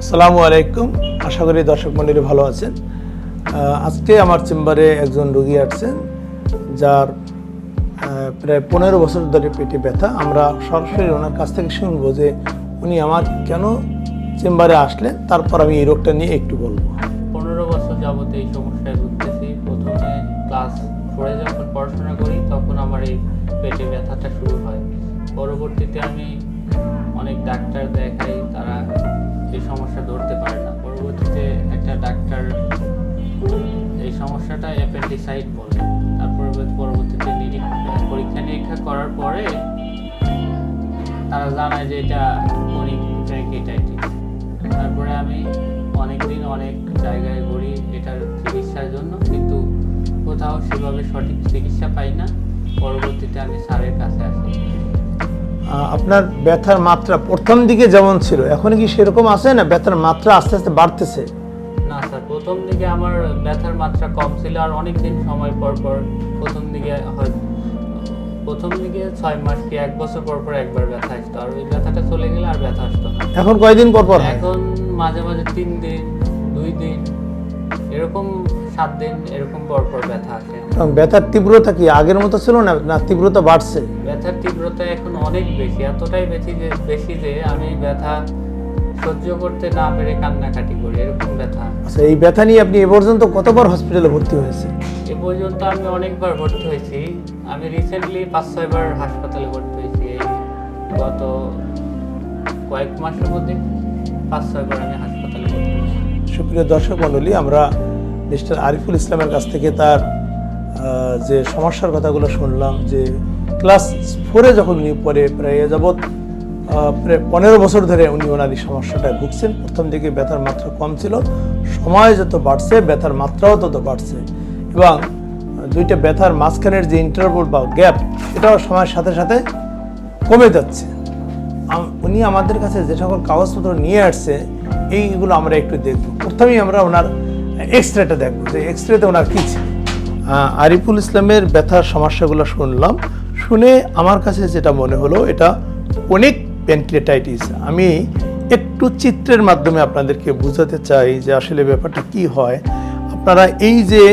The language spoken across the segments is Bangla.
আসসালামু আলাইকুম। আশা করি দর্শক মন্ডলী ভালো আছেন। আজকে আমার চেম্বারে একজন রোগী আসছেন, যার প্রায় পনেরো বছর ধরে পেটে ব্যথা। আমরা সরাসরি ওনার কাছ থেকে শুনব যে উনি আমার কেন চেম্বারে আসলেন, তারপর আমি এই রোগটা নিয়ে একটু বলব। পনেরো বছর যাবত এই সমস্যায় ভুগতেছি। প্রথমে ক্লাস ফোরে যখন পড়াশোনা করি, তখন আমার এই পেটে ব্যথাটা শুরু হয়। পরবর্তীতে আমি অনেক ডাক্তার দেখাই, তারা এই সমস্যা ধরতে পারে না। পরবর্তীতে একটা ডাক্তার এই সমস্যাটা অ্যাপেন্ডিসাইট বলে। তারপর পরবর্তীতে পরীক্ষা নিরীক্ষা করার পরে তারা জানায় যে এটা ক্রনিক প্যাঙ্কিটাইটিস তারপরে আমি অনেক দিন অনেক জায়গায় ঘুরি এটার চিকিৎসার জন্য, কিন্তু কোথাও সেভাবে সঠিক চিকিৎসা পাই না। পরবর্তীতে আমি স্যারের কাছে আসি। আপনার ব্যথার মাত্রা প্রথম দিকে যেমন ছিল এখন কি সেরকম আছে না ব্যথার মাত্রা আস্তে আস্তে বাড়তেছে? না স্যার প্রথম দিকে আমার ব্যথার মাত্রা কম ছিল আর অনেক দিন সময় পর পর প্রথম দিকে প্রথম দিকে ছয় মাস কি এক বছর পর পর একবার ব্যথা আসতো আর ওই ব্যথাটা চলে গেলে আর ব্যথা আসতো না। এখন কয়দিন পর পর এখন মাঝে মাঝে তিন দিন দুই দিন এরকম সাত দিন এরকম পর পর ব্যথা আসে। এবং ব্যথার তীব্রতা কি আগের মতো ছিল না? না তীব্রতা বাড়ছে? ব্যথার তীব্রতা এখন অনেক বেশি এতটাই বেশি যে বেশি যে আমি ব্যথা সহ্য করতে না পেরে কান্নাকাটি করি এরকম ব্যথা। আচ্ছা এই ব্যথা নিয়ে আপনি এ পর্যন্ত কতবার হসপিটালে ভর্তি হয়েছে এ পর্যন্ত আমি অনেকবার ভর্তি হয়েছি। আমি রিসেন্টলি পাঁচ ছয়বার হাসপাতালে ভর্তি হয়েছি। এই গত কয়েক মাসের মধ্যে পাঁচ ছয়বার আমি হাসপাতালে ভর্তি হয়েছি। সুপ্রিয় দর্শক মণ্ডলী আমরা মিস্টার আরিফুল ইসলামের কাছ থেকে তার যে সমস্যার কথাগুলো শুনলাম, যে ক্লাস ফোরে যখন উনি পরে প্রায় যাবৎ প্রায় পনেরো বছর ধরে উনি ওনার এই সমস্যাটায় ভুগছেন। প্রথম দিকে ব্যথার মাত্রা কম ছিল, সময় যত বাড়ছে, ব্যথার মাত্রাও তত বাড়ছে এবং দুইটা ব্যথার মাঝখানের যে ইন্টারভেল বা গ্যাপ এটাও সময়ের সাথে সাথে কমে যাচ্ছে। উনি আমাদের কাছে যে সকল কাগজপত্র নিয়ে আসছে, এইগুলো আমরা একটু দেখব। প্রথমেই আমরা ওনার এক্স রেটা দেখব, যে এক্স রেতে ওনার কী ছিল? আরিফুল ইসলামের ব্যথার সমস্যাগুলো শুনলাম। শুনে আমার কাছে যেটা মনে হলো, এটা অনেক প্যানক্রিয়াটাইটিস আমি একটু চিত্রের মাধ্যমে আপনাদেরকে বোঝাতে চাই যে আসলে ব্যাপারটা কি হয়। আপনারা এই যে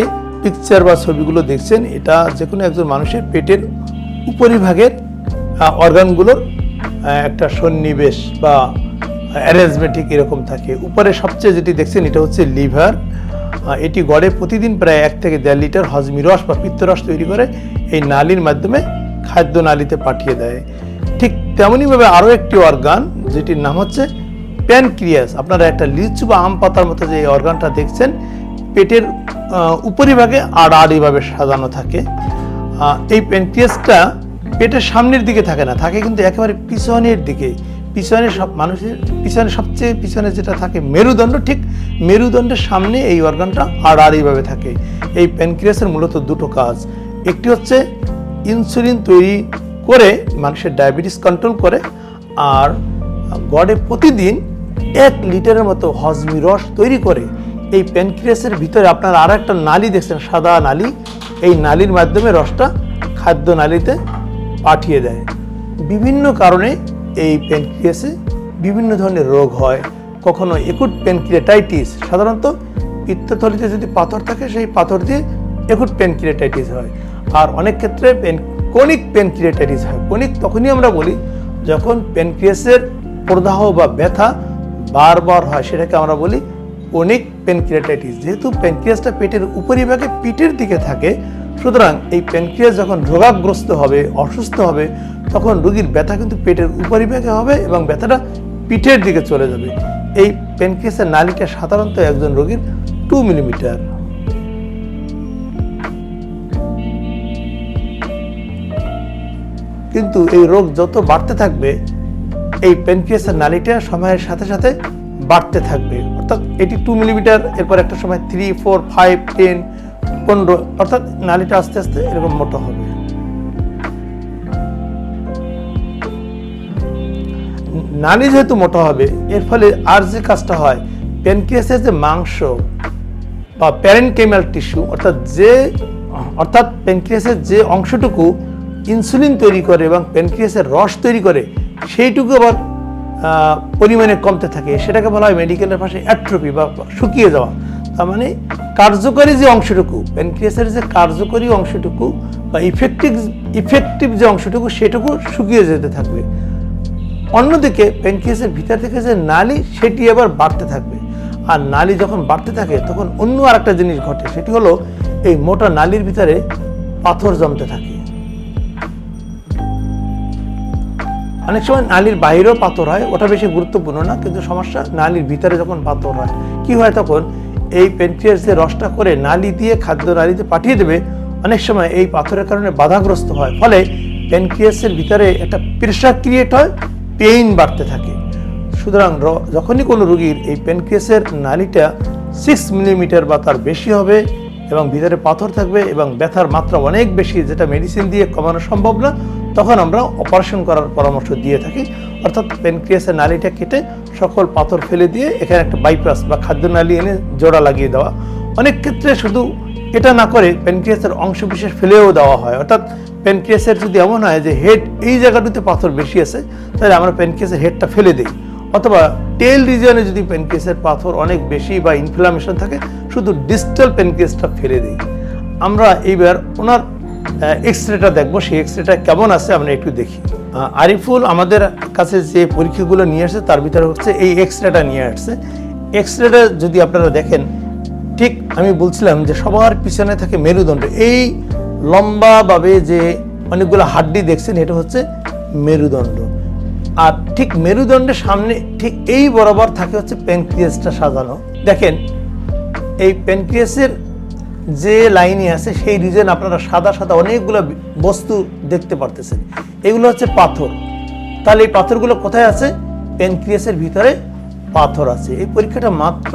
পিকচার বা ছবিগুলো দেখছেন, এটা যে কোনো একজন মানুষের পেটের উপরিভাগের অর্গানগুলোর একটা সন্নিবেশ বা অ্যারেঞ্জমেন্ট ঠিক এরকম থাকে। উপরে সবচেয়ে যেটি দেখছেন, এটা হচ্ছে লিভার এটি গড়ে প্রতিদিন প্রায় এক থেকে দেড় লিটার হজমি রস বা পিত্তরস তৈরি করে এই নালীর মাধ্যমে খাদ্য নালীতে পাঠিয়ে দেয়। ঠিক তেমনইভাবে আরও একটি অর্গান, যেটির নাম হচ্ছে প্যানক্রিয়াস। আপনারা একটা লিচু বা আম পাতার মতো যে অর্গানটা দেখছেন, পেটের উপরিভাগে আড়াআড়িভাবে সাজানো থাকে। এই প্যানক্রিয়াসটা পেটের সামনের দিকে থাকে না, থাকে কিন্তু একেবারে পিছনের দিকে। পিছনে সব মানুষের, পিছনে সবচেয়ে পিছনে যেটা থাকে মেরুদণ্ড, ঠিক মেরুদণ্ডের সামনে এই অর্গানটা আড়াআড়িভাবে থাকে। এই প্যানক্রিয়াসের মূলত দুটো কাজ। একটি হচ্ছে ইনসুলিন তৈরি করে মানুষের ডায়াবেটিস কন্ট্রোল করে, আর গড়ে প্রতিদিন এক লিটারের মতো হজমি রস তৈরি করে এই প্যানক্রিয়াসের ভিতরে আপনার আর একটা নালি দেখছেন, সাদা নালি। এই নালির মাধ্যমে রসটা খাদ্য নালীতে পাঠিয়ে দেয়। বিভিন্ন কারণে এই প্যানক্রিয়াসে বিভিন্ন ধরনের রোগ হয়। কখনো একুট প্যানক্রিয়াটাইটিস সাধারণত পিত্তথলিতে যদি পাথর থাকে, সেই পাথর দিয়ে একুট প্যানক্রিয়াটাইটিস হয়। আর অনেক ক্ষেত্রে কোনিক প্যানক্রিয়াটাইটিস হয়। কোনিক তখনই আমরা বলি যখন প্যানক্রিয়াসের প্রদাহ বা ব্যথা বারবার হয়, সেটাকে আমরা বলি কোনিক প্যানক্রিয়াটাইটিস যেহেতু প্যানক্রিয়াসটা পেটের উপরিভাগে পিঠের দিকে থাকে, সুতরাং এই প্যানক্রিয়াস যখন রোগাগ্রস্ত হবে, অসুস্থ হবে, তখন রোগীর ব্যথা কিন্তু পেটের উপরিভাগে হবে এবং ব্যথাটা পিঠের দিকে চলে যাবে। এই প্যানক্রিয়াসের নালিটা সাধারণত একজন রোগীর টু মিলিমিটার। কিন্তু এই রোগ যত বাড়তে থাকবে, এই প্যানক্রিয়াসের নালিটা সময়ের সাথে সাথে বাড়তে থাকবে। অর্থাৎ এটি টু মিলিমিটার, এরপর একটা সময় থ্রি ফোর ফাইভ টেন পনেরো, অর্থাৎ নালিটা আস্তে আস্তে এরকম মোটা হবে। নালী যেহেতু মোটা হবে, এর ফলে আর যে কাজটা হয় প্যানক্রিয়াসের যে মাংস বা প্যারেনকেমাল টিস্যু অর্থাৎ যে, অর্থাৎ প্যানক্রিয়াসের যে অংশটুকু ইনসুলিন তৈরি করে এবং প্যানক্রিয়াসের রস তৈরি করে, সেইটুকু আবার পরিমাণে কমতে থাকে। সেটাকে বলা হয় মেডিকেলের ভাষায় অ্যাট্রোপি বা শুকিয়ে যাওয়া। তার মানে কার্যকরী যে অংশটুকু প্যানক্রিয়াসের যে কার্যকরী অংশটুকু বা ইফেক্টিভ ইফেক্টিভ যে অংশটুকু, সেটুকু শুকিয়ে যেতে থাকবে। অন্যদিকে প্যানক্রিয়াসের ভিতর থেকে যে নালি, সেটি আবার বাড়তে থাকবে। আর নালি যখন বাড়তে থাকে, তখন অন্য আরেকটা জিনিস ঘটে, সেটি হলো এই মোটা নালির ভিতরে পাথর জমতে থাকে। অনেক সময় নালির বাইরেও পাথর হয়, ওটা বেশি গুরুত্বপূর্ণ না, কিন্তু সমস্যা, নালির ভিতরে যখন পাথর হয়, কি হয় তখন এই পেনক্রিয়াস যে রসটা করে নালি দিয়ে, খাদ্য নালিতে পাঠিয়ে দেবে, অনেক সময় এই পাথরের কারণে বাধাগ্রস্ত হয়। ফলে প্যানক্রিয়াসের ভিতরে একটা প্রেশার ক্রিয়েট হয় পেইন বাড়তে থাকে। সুতরাং যখনই কোনো রুগীর এই প্যানক্রিয়াসের নালিটা সিক্স মিলিমিটার বা তার বেশি হবে এবং ভিতরে পাথর থাকবে এবং ব্যথার মাত্রা অনেক বেশি, যেটা মেডিসিন দিয়ে কমানো সম্ভব না, তখন আমরা অপারেশন করার পরামর্শ দিয়ে থাকি। অর্থাৎ প্যানক্রিয়াসের নালিটা কেটে সকল পাথর ফেলে দিয়ে এখানে একটা বাইপাস বা খাদ্য নালি এনে জোড়া লাগিয়ে দেওয়া। অনেক ক্ষেত্রে শুধু এটা না করে প্যানক্রিয়াসের অংশ বিশেষ ফেলেও দেওয়া হয়। অর্থাৎ প্যানক্রিয়াসের যদি এমন হয় যে হেড এই জায়গাটিতে পাথর বেশি আছে, তাহলে আমরা প্যানক্রিয়াসের হেডটা ফেলে দিই। অথবা টেল রিজিয়নে যদি প্যানক্রিয়াসের পাথর অনেক বেশি বা ইনফ্লামেশন থাকে, শুধু ডিস্টাল প্যানক্রিয়াসটা ফেলে দিই। আমরা এইবার ওনার এক্স রেটা দেখব, সেই এক্স রেটা কেমন আছে আমরা একটু দেখি। আরিফুল আমাদের কাছে যে পরীক্ষাগুলো নিয়ে আসছে তার ভিতরে হচ্ছে এই এক্স রেটা নিয়ে আসছে। এক্স রেটা যদি আপনারা দেখেন, ঠিক আমি বলছিলাম যে সবার পিছনে থাকে মেরুদণ্ড। এই লম্বাভাবে যে অনেকগুলো হাড্ডি দেখছেন, এটা হচ্ছে মেরুদণ্ড। আর ঠিক মেরুদণ্ডের সামনে ঠিক এই বরাবর থাকে হচ্ছে প্যানক্রিয়াসটা সাজানো। দেখেন, এই প্যানক্রিয়াসের যে লাইনে আছে, সেই রিজন আপনারা সাদা সাদা অনেকগুলো বস্তু দেখতে পারতেছেন। এগুলো হচ্ছে পাথর। তাহলে এই পাথরগুলো কোথায় আছে? প্যানক্রিয়াসের ভিতরে পাথর আছে। এই পরীক্ষাটা মাত্র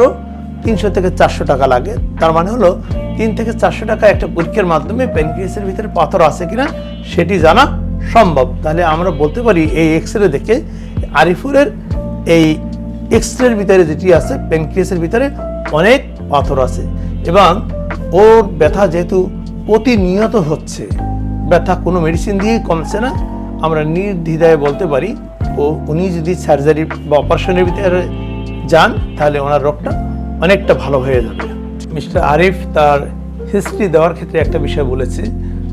তিনশো থেকে চারশো টাকা লাগে। তার মানে হলো তিন থেকে চারশো টাকা একটা পরীক্ষার মাধ্যমে প্যানক্রিয়াসের ভিতরে পাথর আছে কিনা সেটি জানা সম্ভব। তাহলে আমরা বলতে পারি এই এক্স রে দেখে আরিফুরের এই এক্স এক্সরের ভিতরে যেটি আছে প্যানক্রিয়াসের ভিতরে অনেক পাথর আছে এবং ওর ব্যথা যেহেতু প্রতিনিয়ত হচ্ছে, ব্যথা কোনো মেডিসিন দিয়েই কমছে না। আমরা নির্দ্বিধায় বলতে পারি, ও উনি যদি সার্জারি বা অপারেশনের ভিতরে যান, তাহলে ওনার রোগটা অনেকটা ভালো হয়ে যাবে। মিস্টার আরিফ তার হিস্ট্রি দেওয়ার ক্ষেত্রে একটা বিষয় বলেছে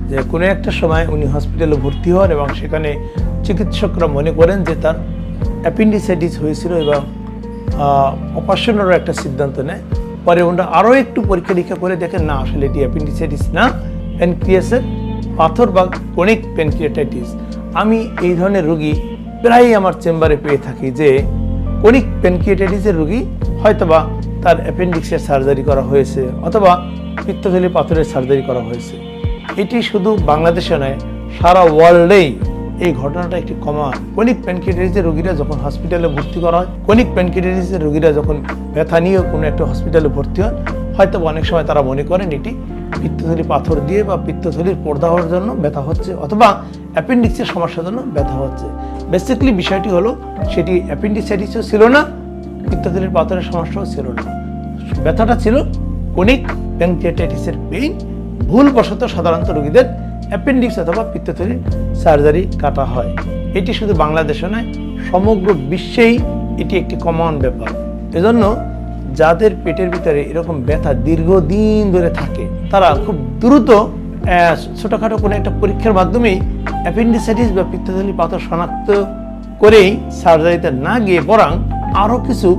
যে কোনো একটা সময় উনি হসপিটালে ভর্তি হন এবং সেখানে চিকিৎসকরা মনে করেন যে তার অ্যাপেন্ডিসাইটিস হয়েছিল এবং অপারেশনেরও একটা সিদ্ধান্ত নেয়। পরে ওনারা আরও একটু পরীক্ষা নিরীক্ষা করে দেখেন, না, আসলে এটি অ্যাপেন্ডিসাইটিস না প্যানক্রিয়াসের পাথর বা কনিক প্যানক্রিয়াটাইটিস আমি এই ধরনের রুগী প্রায়ই আমার চেম্বারে পেয়ে থাকি যে কনিক প্যানক্রিয়াটাইটিসের রোগী হয়তোবা তার অ্যাপেন্ডিক্সের সার্জারি করা হয়েছে অথবা পিত্তথলি পাথরের সার্জারি করা হয়েছে। এটি শুধু বাংলাদেশে নয়, সারা ওয়ার্ল্ডেই এই ঘটনাটা একটি কমন কনিক প্যানক্রিয়াটাইটিসের রোগীরা যখন হসপিটালে ভর্তি করা হয়, কনিক প্যানক্রিয়াটাইটিসের রোগীরা যখন ব্যথা নিয়ে কোনো একটা হসপিটালে ভর্তি হন হয়তো অনেক সময় তারা মনে করেন এটি পিত্তথলি পাথর দিয়ে বা পিত্তথলির পর্দা হওয়ার জন্য ব্যথা হচ্ছে অথবা অ্যাপেন্ডিক্সের সমস্যার জন্য ব্যথা হচ্ছে। বেসিক্যালি বিষয়টি হলো, সেটি অ্যাপেন্ডিসাইটিসও ছিল না, পিত্তথলির পাথরের সমস্যাও ছিল না। ব্যথাটা ছিল কনিক প্যানক্রিয়াটাইটিসের পেইন ভুলবশত সাধারণত রোগীদের অ্যাপেন্ডিক্স অথবা পিত্তথলির সার্জারি কাটা হয়। এটি শুধু বাংলাদেশে নয়, সমগ্র বিশ্বেই এটি একটি কমন ব্যাপার। এজন্য যাদের পেটের ভিতরে এরকম ব্যথা দীর্ঘদিন ধরে থাকে, তারা খুব দ্রুত ছোটখাটো কোনো একটা পরীক্ষার মাধ্যমেই অ্যাপেন্ডিসাইটিস বা পিত্তথলি পাথর শনাক্ত করেই সার্জারিতে না গিয়ে বরং আরও কিছু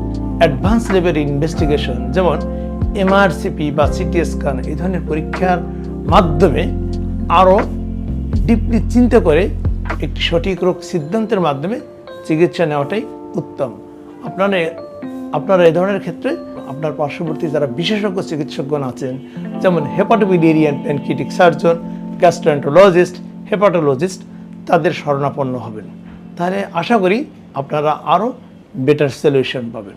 অ্যাডভান্স লেভেল ইনভেস্টিগেশন, যেমন এমআরসিপি বা সিটি স্ক্যান, এই ধরনের পরীক্ষার মাধ্যমে আরও ডিপলি চিন্তা করে একটি সঠিক রোগ সিদ্ধান্তের মাধ্যমে চিকিৎসা নেওয়াটাই উত্তম। আপনারা আপনারা এই ধরনের ক্ষেত্রে আপনার পার্শ্ববর্তী যারা বিশেষজ্ঞ চিকিৎসকগণ আছেন, যেমন hepatobiliary pancreatic surgeon gastroenterologist hepatologist তাদের শরণাপন্ন হবেন। তাহলে আশা করি আপনারা আরও বেটার সলিউশন পাবেন।